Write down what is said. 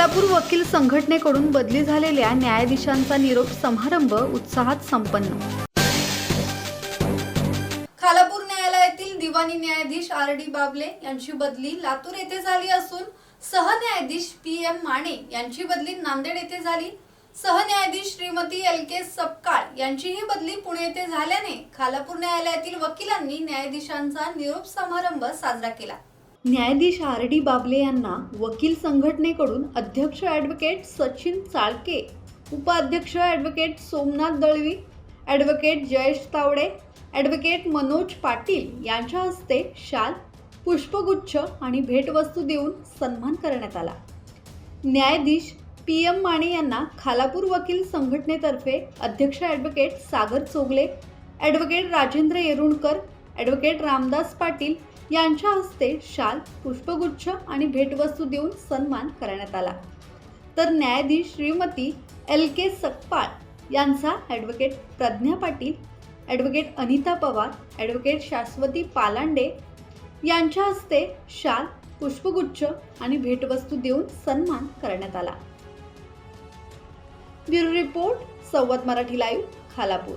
खालापूर वकील संघटनेकडून बदली झालेल्या न्यायाधीशांचा निरोप समारंभ उत्साहात संपन्न. खालापूर न्यायालयातील दिवाणी न्यायाधीश आर डी बाबले यांची बदली लातूर येथे झाली असून सहन्यायाधीश पी एम माने यांची बदली नांदेड येथे झाली. सहन्यायाधीश श्रीमती एल के सपकाळ यांचीही बदली पुणे येथे झाल्याने खालापूर न्यायालयातील वकिलांनी न्यायाधीशांचा निरोप समारंभ साजरा केला. न्यायाधीश आर डी बाबले यांना वकील संघटनेकडून अध्यक्ष ॲडव्होकेट सचिन चाळके उपाध्यक्ष advocate Somnath Dalvi advocate Jayesh Tawde advocate Manoj Patil यांच्या हस्ते शाल पुष्पगुच्छ आणि भेटवस्तू देऊन सन्मान करण्यात आला. न्यायाधीश पी एम माने यांना खालापूर वकील संघटनेतर्फे अध्यक्ष advocate Sagar Chogle advocate Rajendra Yerunkar advocate Ramdas Patil यांच्या हस्ते शाल पुष्पगुच्छ आणि भेटवस्तू देऊन सन्मान करण्यात आला. तर न्यायाधीश श्रीमती एल के सकपाळ यांचा advocate Pragya Patil advocate Anita Pawar advocate Shashwati Palande यांच्या हस्ते शाल पुष्पगुच्छ आणि भेटवस्तू देऊन सन्मान करण्यात आला. Bureau report Samvad Marathi live Khalapur.